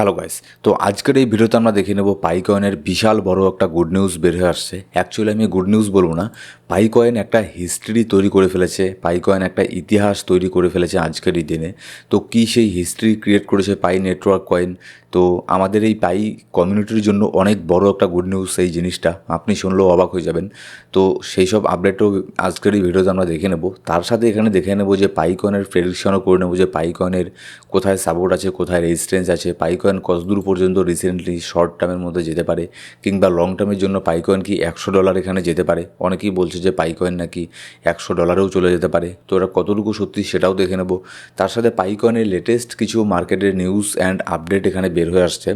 Hello guys তো আজকের এই ভিডিওতে আমরা দেখে নেব পাইকয়নের বিশাল বড় একটা গুড নিউজ বের হয়ে আসছে। অ্যাকচুয়ালি আমি গুড নিউজ বলব না। পাই কয়েন একটা হিস্ট্রি তৈরি করে ফেলেছে, পাইকয়েন একটা ইতিহাস তৈরি করে ফেলেছে আজকের এই দিনে। তো কী সেই হিস্ট্রি ক্রিয়েট করেছে পাই নেটওয়ার্ক কয়েন? তো আমাদের এই পাই কমিউনিটির জন্য অনেক বড় একটা গুড নিউজ সেই জিনিসটা। আপনি শুনলেও অবাক হয়ে যাবেন। তো সেই সব আপডেটও আজকের এই ভিডিওতে আমরা দেখে নেব। তার সাথে এখানে দেখে নেব যে পাই কয়েনের প্রেডিকশনও করে নেব যে পাই কয়েনের কোথায় সাপোর্ট আছে, কোথায় রেজিস্ট্যান্স আছে। পাইকয়েন কতদূর পর্যন্ত রিসেন্টলি শর্ট টার্মের মধ্যে যেতে পারে, কিংবা লং টার্মের জন্য পাইকয়েন কি একশো ডলার এখানে যেতে পারে? অনেকেই বলছে যে পাই কয়েন নাকি একশো ডলারেও চলে যেতে পারে। তো ওরা কতটুকু সত্যি সেটাও দেখে নেব। তার সাথে পাই কয়েনের লেটেস্ট কিছু মার্কেটের নিউজ অ্যান্ড আপডেট এখানে বের হয়ে আসছে।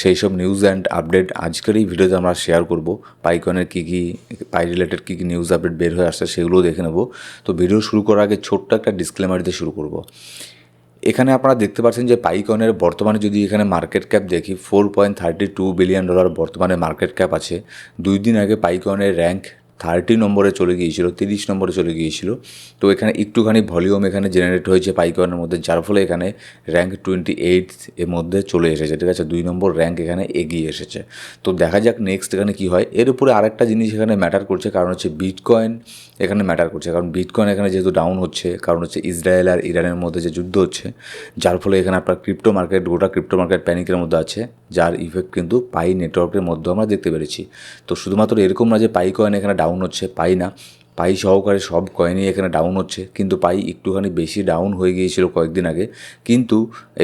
সেই সব নিউজ অ্যান্ড আপডেট আজকের এই ভিডিওতে আমরা শেয়ার করব। পাই কয়েনের কী কী পাই রিলেটেড কী কী নিউজ আপডেট বের হয়ে আসছে সেগুলোও দেখে নেব। তো ভিডিও শুরু করার আগে ছোট্ট একটা ডিসক্লেমার দিয়ে শুরু করব। এখানে আপনারা দেখতে পাচ্ছেন যে পাইকনের বর্তমানে যদি এখানে মার্কেট ক্যাপ দেখি four point thirty two billion dollar বর্তমানে মার্কেট ক্যাপ আছে। দুই দিন আগে পাইকনের র্যাঙ্ক থার্টি নম্বরে চলে গিয়েছিল, তিরিশ নম্বরে চলে গিয়েছিল। তো এখানে একটুখানি ভলিউম এখানে জেনারেট হয়েছে পাইকনের মধ্যে, যার ফলে এখানে র্যাঙ্ক টোয়েন্টি এইট এর মধ্যে চলে এসেছে, ঠিক আছে? দুই নম্বর র্যাঙ্ক এখানে এগিয়ে এসেছে। তো দেখা যাক নেক্সট এখানে কী হয়। এর উপরে আরেকটা জিনিস এখানে ম্যাটার করছে, কারণ হচ্ছে বিটকয়েন এখানে ম্যাটার করছে। কারণ বিটকয়েন এখানে যেহেতু ডাউন হচ্ছে, কারণ হচ্ছে ইসরায়েল আর ইরানের মধ্যে যে যুদ্ধ হচ্ছে, যার ফলে এখানে আপনার ক্রিপ্টো মার্কেট গোটা ক্রিপ্টো মার্কেট প্যানিকের মধ্যে আছে, যার ইফেক্ট কিন্তু পাই নেটওয়ার্কের মধ্যে আমরা দেখতে পেরেছি। তো শুধুমাত্র এরকম না যে পাই কয়েন এখানে ডাউন হচ্ছে, পাই না। পাই সহকারে সব কয়েনই এখানে ডাউন হচ্ছে। কিন্তু পাই একটুখানি বেশি ডাউন হয়ে গিয়েছিল কয়েকদিন আগে। কিন্তু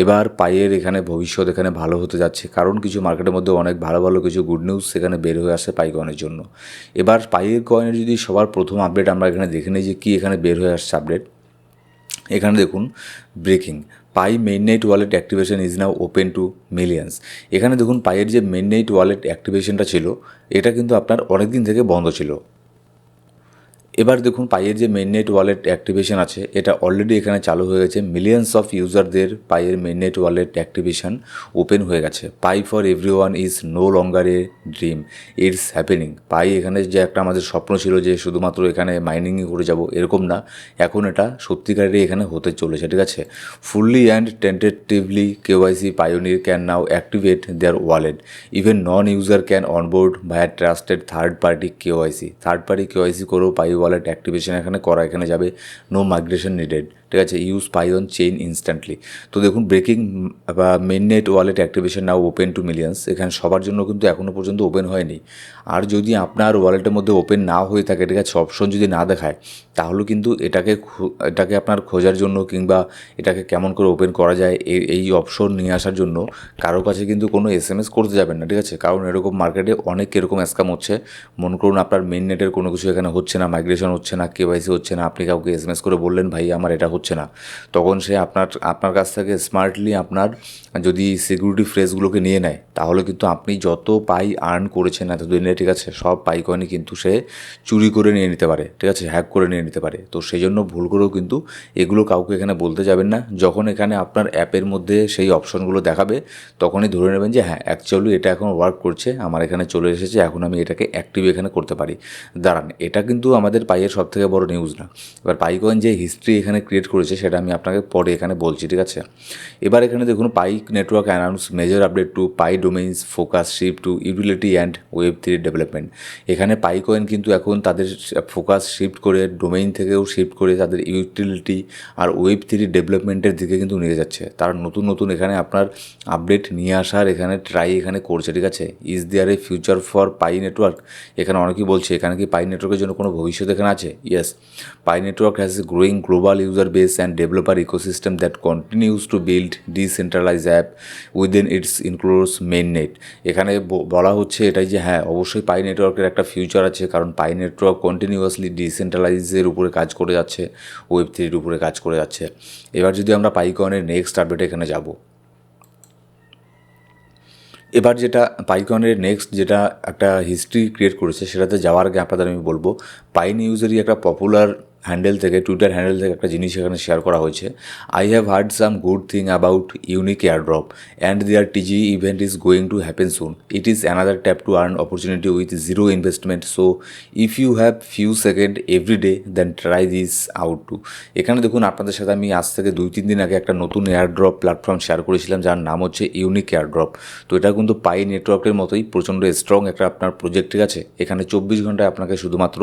এবার পাইয়ের এখানে ভবিষ্যৎ এখানে ভালো হতে যাচ্ছে। কারণ কিছু মার্কেটের মধ্যে অনেক ভালো ভালো কিছু গুড নিউজ সেখানে বের হয়ে আসে পাই কয়েনের জন্য। এবার পাইয়ের কয়েনের যদি সবার প্রথম আপডেট আমরা এখানে দেখে নিই যে কী এখানে বের হয়ে আসছে আপডেট এখানে দেখুন breaking pi main net wallet activation is now open to millions এখানে দেখুন পাইয়ের যে মেইন নেট ওয়ালেট অ্যাক্টিভেশনটা ছিল, এটা কিন্তু আপনার অনেক দিন থেকে বন্ধ ছিল। এবার দেখুন পাইয়ের যে মেননেট ওয়ালেট অ্যাক্টিভেশন আছে, এটা অলরেডি এখানে চালু হয়ে গেছে। মিলিয়ন্স অফ ইউজারদের পাইয়ের মেননেট ওয়ালেট অ্যাক্টিভেশন ওপেন হয়ে গেছে। Pi for everyone is no longer a dream it's happening pi এখানে যে একটা আমাদের স্বপ্ন ছিল যে শুধুমাত্র এখানে মাইনিংই করে যাব, এরকম না। এখন এটা সত্যিকারেরই এখানে হতে চলেছে, ঠিক আছে? Fully and tentatively KYC pioneer can now activate their wallet even non user can onboard via trusted third party KYC. Third party KYC করেও পাই ওয়ালেট অ্যাক্টিভেশন এখানে করা এখানে যাবে নো মাইগ্রেশন নিডেড ঠিক আছে ইউজ পাইন চেইন ইনস্ট্যান্টলি তো দেখুন breaking বা main net wallet activation now open to millions এখানে সবার জন্য কিন্তু এখনও পর্যন্ত ওপেন হয়নি। আর যদি আপনার ওয়ালেটের মধ্যে ওপেন না হয়ে থাকে, ঠিক আছে অপশন যদি না দেখায়, তাহলে কিন্তু এটাকে এটাকে আপনার খোঁজার জন্য কিংবা এটাকে কেমন করে ওপেন করা যায় এই অপশন নিয়ে আসার জন্য কারও কাছে কিন্তু কোনো এস এম এস করতে যাবেন না, ঠিক আছে? কারণ এরকম মার্কেটে অনেক এরকম স্ক্যাম হচ্ছে। মনে করুন, আপনার মেন নেটের কোনো কিছু এখানে হচ্ছে না মাইগ্রেশন হচ্ছে না কেওয়াইসি হচ্ছে না, আপনি কাউকে এস এম এস করে বললেন, ভাই, আমার এটা না। তখন সে আপনার আপনার কাছ থেকে স্মার্টলি আপনার যদি সিকিউরিটি ফ্রেজগুলোকে নিয়ে নেয়, তাহলে কিন্তু আপনি যত পাই আর্ন করেছেন এত এতদিনে ঠিক আছে, সব পাই কয়েনই কিন্তু সে চুরি করে নিয়ে নিতে পারে, ঠিক আছে হ্যাক করে নিয়ে নিতে পারে। তো সেই জন্য ভুল করেও কিন্তু এগুলো কাউকে এখানে বলতে যাবেন না। যখন এখানে আপনার অ্যাপের মধ্যে সেই অপশনগুলো দেখাবে, তখনই ধরে নেবেন যে হ্যাঁ অ্যাকচুয়ালি এটা এখন ওয়ার্ক করছে, আমার এখানে চলে এসেছে, এখন আমি এটাকে অ্যাক্টিভ এখানে করতে পারি। দাঁড়ান, এটা কিন্তু আমাদের পাইয়ের সব থেকে বড় নিউজ না। এবার পাই কয়েন যে হিস্ট্রি এখানে ক্রিয়েট করেছে সেটা আমি আপনাকে পরে এখানে বলছি, ঠিক আছে? এবার এখানে দেখুন, pi network announce major update to pi domains focus shift to utility and web three development এখানে পাই কয়েন কিন্তু এখন তাদের ফোকাস শিফট করে ডোমেইন থেকেও শিফট করে তাদের ইউটিলিটি আর ওয়েব থ্রি ডেভেলপমেন্টের দিকে কিন্তু নিয়ে যাচ্ছে। তারা নতুন নতুন এখানে আপনার আপডেট নিয়ে আসার এখানে ট্রাই এখানে করছে, ঠিক আছে? Is there a future for pi network এখানে অনেকেই বলছে, এখানে কি পাই নেটওয়ার্কের জন্য কোনো ভবিষ্যৎ এখানে আছে? Yes pi network has a growing global user base and developer ecosystem that continues to build decentralized app within its includes mainnet. এখানে বলা হচ্ছে এটাই যে হ্যাঁ অবশ্যই পাই নেটওয়ার্কের একটা ফিউচার আছে, কারণ পাই নেটওয়ার্ক কন্টিনিউয়াসলি ডিসেন্ট্রালাইজের উপরে কাজ করে যাচ্ছে ওয়েব থ্রির উপরে কাজ করে যাচ্ছে। এবার যদি আমরা পাইকনের নেক্সট আপডেট এখানে যাব। এবার যেটা পাইকনের নেক্সট যেটা একটা হিস্ট্রি ক্রিয়েট করেছে, সেটাতে যাওয়ার আগে আপনাদের আমি বলব পাইন ইউজারই একটা পপুলার হ্যান্ডেল থেকে টুইটার হ্যান্ডেল থেকে একটা জিনিস এখানে শেয়ার করা হয়েছে। I have heard some good thing about unique airdrop and their TG event is going to happen soon it is another tap to earn opportunity with zero investment so if you have few second every day then try this out to এখানে দেখুন, আপনাদের সাথে আমি আজ থেকে দুই, তিন দিন আগে একটা নতুন এয়ারড্রপ প্ল্যাটফর্ম শেয়ার করেছিলাম, যার নাম হচ্ছে ইউনিক এয়ারড্রপ তো এটা কিন্তু পাই নেটওয়ার্কের মতোই প্রচণ্ড স্ট্রং একটা আপনার প্রজেক্ট ঠিক আছে? এখানে চব্বিশ ঘন্টায় আপনাকে শুধুমাত্র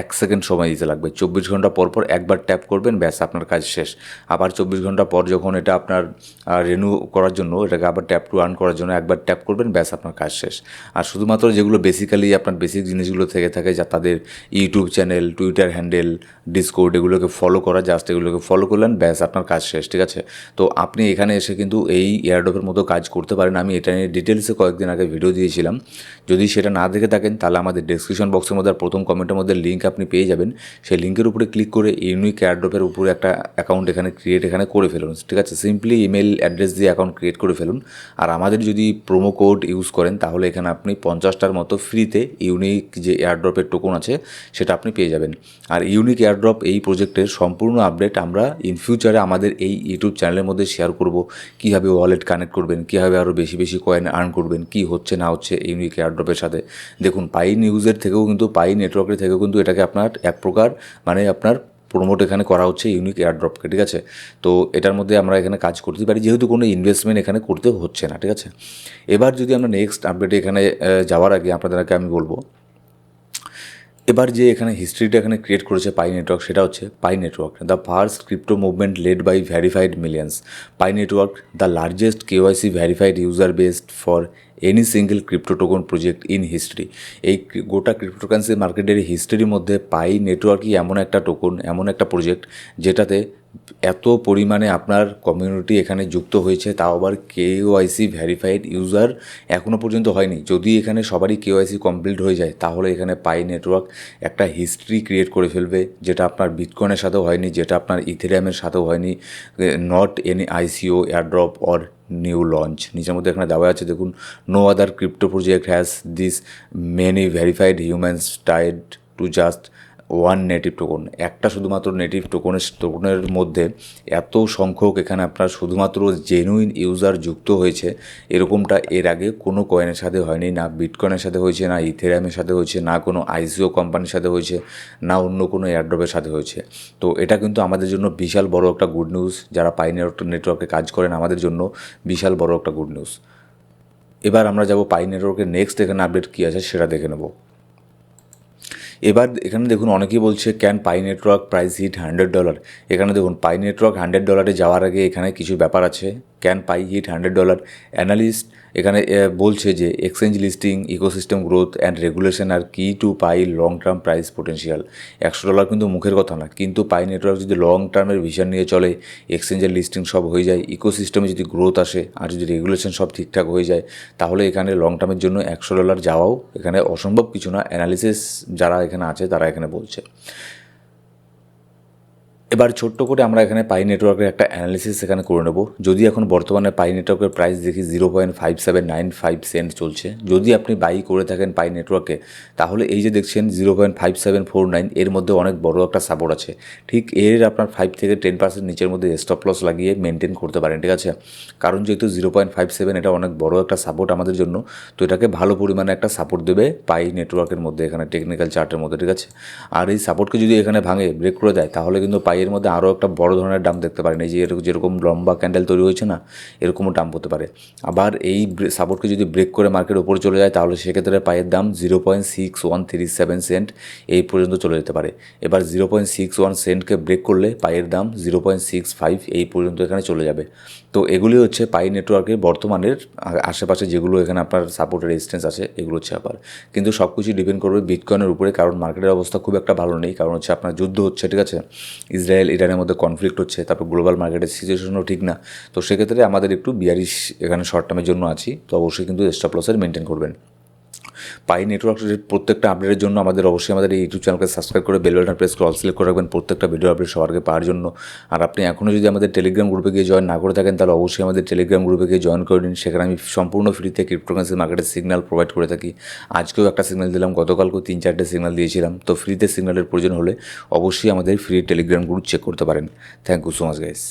এক সেকেন্ড সময় দিতে লাগবে। চব্বিশ ঘণ্টা পর পর একবার ট্যাপ করবেন, ব্যাস আপনার কাজ শেষ। আবার চব্বিশ ঘণ্টা পর যখন এটা আপনার রেনু করার জন্য, এটাকে আবার ট্যাপ টু আর্ন করার জন্য একবার ট্যাপ করবেন, ব্যাস আপনার কাজ শেষ। আর শুধুমাত্র যেগুলো বেসিক্যালি আপনার বেসিক জিনিসগুলো থেকে থাকে, যা তাদের YouTube channel Twitter handle Discord এগুলোকে ফলো করা জাস্ট এগুলোকে ফলো করলেন, ব্যাস আপনার কাজ শেষ, ঠিক আছে? তো আপনি এখানে এসে কিন্তু এই এয়ারডপের মতো কাজ করতে পারেন। আমি এটা নিয়ে ডিটেলসে কয়েকদিন আগে ভিডিও দিয়েছিলাম। যদি সেটা না দেখে থাকেন, তাহলে আমাদের ডিসক্রিপশন বক্সের মধ্যে প্রথম কমেন্টের মধ্যে লিঙ্ক আপনি পেয়ে যাবেন। সেই লিঙ্কের উপরে ক্লিক করে ইউনিক এয়ারড্রপের উপরে একটা অ্যাকাউন্ট এখানে ক্রিয়েট এখানে করে ফেলুন, ঠিক আছে? সিম্পলি ইমেল অ্যাড্রেস দিয়ে অ্যাকাউন্ট ক্রিয়েট করে ফেলুন। আর আমাদের যদি প্রোমো কোড ইউজ করেন, তাহলে এখানে আপনি পঞ্চাশটার মতো ফ্রিতে ইউনিক যে এয়ারড্রপের টোকন আছে, সেটা আপনি পেয়ে যাবেন। আর ইউনিক এয়ারড্রপ এই প্রজেক্টের সম্পূর্ণ আপডেট আমরা ইন ফিউচারে আমাদের এই ইউটিউব চ্যানেলের মধ্যে শেয়ার করব। কীভাবে ওয়ালেট কানেক্ট করবেন, কীভাবে আরও বেশি বেশি কয়েন আর্ন করবেন, কী হচ্ছে না হচ্ছে ইউনিক এয়ারড্রপের সাথে। দেখুন পাই নিউজের থেকেও কিন্তু পাই নেটওয়ার্কের থেকেও কিন্তু এটাকে আপনার এক প্রকার মানে আপনার প্রমোট এখানে করা হচ্ছে ইউনিক এয়ারড্রপকে ঠিক আছে? তো এটার মধ্যে আমরা এখানে কাজ করতে পারি, যেহেতু কোনো ইনভেস্টমেন্ট এখানে করতে হচ্ছে না, ঠিক আছে? এবার যদি আমরা নেক্সট আপডেটে এখানে যাওয়ার আগে আপনাদেরকে আমি বলব, এবার যে এখানে হিস্ট্রিটা এখানে ক্রিয়েট করেছে পাই নেটওয়ার্ক সেটা হচ্ছে pi network the first crypto movement led by verified millions pi network the largest KYC verified user based for any single crypto token project in history এই গোটা ক্রিপ্টোকারেন্সি মার্কেটের হিস্ট্রির মধ্যে পাই নেটওয়ার্কই এমন একটা টোকন এমন একটা প্রজেক্ট যেটাতে এত পরিমাণে আপনার কমিউনিটি এখানে যুক্ত হয়েছে, তাও আবার কেওআইসি ভ্যারিফাইড ইউজার এখনও পর্যন্ত হয়নি। যদি এখানে সবারই কেওআইসি কমপ্লিট হয়ে যায়, তাহলে এখানে পাই নেটওয়ার্ক একটা হিস্ট্রি ক্রিয়েট করে ফেলবে, যেটা আপনার বিটকয়েনের সাথেও হয়নি, যেটা আপনার ইথেরিয়ামের সাথেও হয়নি not any ICO airdrop or new launch নিচের মধ্যে এখানে দেওয়া আছে, দেখুন no other crypto project has this many verified humans tied to just one native token একটা শুধুমাত্র নেটিভ টোকনের টোকনের মধ্যে এত সংখ্যক এখানে আপনার শুধুমাত্র জেনুইন ইউজার যুক্ত হয়েছে, এরকমটা এর আগে কোনো কয়েনের সাথে হয়নি, না বিটকয়েনের সাথে হয়েছে, না ইথেরিয়ামের সাথে হয়েছে, না কোনো আইসিও কোম্পানির সাথে হয়েছে, না অন্য কোনো এয়ারড্রপের সাথে হয়েছে। তো এটা কিন্তু আমাদের জন্য বিশাল বড় একটা গুড নিউজ যারা পাই নেটওয়ার্কে কাজ করেন আমাদের জন্য বিশাল বড় একটা গুড নিউজ এবার আমরা যাব পাই নেটওয়ার্কের নেক্সট এখানে আপডেট কী আছে সেটা দেখে নেব। এবার এখানে দেখুন অনেকেই বলছে can pi network price hit hundred dollar এখানে দেখুন, পাই নেটওয়ার্ক হান্ড্রেড ডলারে যাওয়ার আগে এখানে কিছু ব্যাপার আছে। Can pi hit hundred dollar analyst এখানে বলছে যে exchange listing ecosystem growth and regulation are key to pi long term price potential একশো ডলার কিন্তু মুখের কথা না, কিন্তু পাই নেটওয়ার্ক যদি লং টার্মের ভিশন নিয়ে চলে এক্সচেঞ্জের লিস্টিং সব হয়ে যায় ইকোসিস্টেমে যদি গ্রোথ আসে আর যদি রেগুলেশন সব ঠিকঠাক হয়ে যায়, তাহলে এখানে লং টার্মের জন্য একশো ডলার যাওয়াও এখানে অসম্ভব কিছু না। অ্যানালিসিস যারা এখানে আছে তারা এখানে বলছে। এবার ছোট্ট করে আমরা এখানে পাই নেটওয়ার্কের একটা অ্যানালিসিস এখানে করে নেব। যদি এখন বর্তমানে পাই নেটওয়ার্কের প্রাইস দেখি zero point five seven nine five cent চলছে, যদি আপনি বাই করে থাকেন পাই নেটওয়ার্কে তাহলে এই যে দেখছেন zero point five seven four nine এর মধ্যে অনেক বড় একটা সাপোর্ট আছে। ঠিক এর আপনার ফাইভ থেকে টেন পার্সেন্ট নিচের মধ্যে স্টপ লস লাগিয়ে মেনটেন করতে পারেন, ঠিক আছে? কারণ যেহেতু জিরো পয়েন্ট ফাইভ সেভেন এটা অনেক বড় একটা সাপোর্ট আমাদের জন্য, তো এটাকে ভালো পরিমাণে একটা সাপোর্ট দেবে পাই নেটওয়ার্কের মধ্যে, এখানে টেকনিক্যাল চার্টের মধ্যে, ঠিক আছে? আর এই সাপোর্টকে যদি এখানে ভাঙে ব্রেক করে দেয়, তাহলে কিন্তু পাইয়ের মধ্যে আরও একটা বড় ধরনের ডাম দেখতে পারেন। এই যে এরকম, যেরকম লম্বা ক্যান্ডেল তৈরি হয়েছে না, এরকমও ডাম হতে পারে। আবার এই সাপোর্টকে যদি ব্রেক করে মার্কেট ওপরে চলে যায়, তাহলে সেক্ষেত্রে পায়ের দাম zero point six one three seven cent এই পর্যন্ত চলে যেতে পারে। এবার জিরো পয়েন্ট সিক্স ওয়ান সেন্টকে ব্রেক করলে পায়ের দাম জিরো পয়েন্ট সিক্স ফাইভ এই পর্যন্ত এখানে চলে যাবে। তো এগুলি হচ্ছে পাই নেটওয়ার্কের বর্তমানের আশেপাশে যেগুলো এখানে আপনার সাপোর্টের রেজিস্ট্যান্স আছে, এগুলো হচ্ছে আবার কিন্তু সব কিছুই ডিপেন্ড করবে বিটকয়েনের উপরে, কারণ মার্কেটের অবস্থা খুব একটা ভালো নেই। কারণ হচ্ছে আপনার যুদ্ধ হচ্ছে, ঠিক আছে? ইসরায়েল, ইরানের মধ্যে কনফ্লিক্ট হচ্ছে, তারপর গ্লোবাল মার্কেটের সিচুয়েশনও ঠিক না। তো সেক্ষেত্রে আমাদের একটু বিয়ারিশ এখানে শর্ট টার্মের জন্য আছি। তো অবশ্যই কিন্তু স্টপ লসের মেনটেন করবেন। পাই নেটওয়ার্কের প্রত্যেকটা আপডেটের জন্য আমাদের অবশ্যই আমাদের এই ইউটিউব চ্যানেলকে সাবস্ক্রাইব করে বেল বাটন প্রেস করে অল সিলেক্ট করে রাখবেন। প্রত্যেকটা ভিডিও আপডেট সবার আগে পাওয়ার জন্য। আর আপনি এখনও যদি আমাদের টেলিগ্রাম গ্রুপে গিয়ে জয়েন না করে থাকেন, তাহলে অবশ্যই আমাদের টেলিগ্রাম গ্রুপে গিয়ে জয়েন করে নিন। সেখানে আমি সম্পূর্ণ ফ্রিতে ক্রিপ্টোকারেন্সি মার্কেটের সিগন্যাল প্রোভাইড করে থাকি। আজকেও একটা সিগন্যাল দিলাম, গতকালকেও তিন চারটে সিগন্যাল দিয়েছিলাম। তো ফ্রিতে সিগন্যালের প্রয়োজন হলে অবশ্যই আমাদের ফ্রি টেলিগ্রাম গ্রুপ চেক করতে পারেন। Thank you so much guys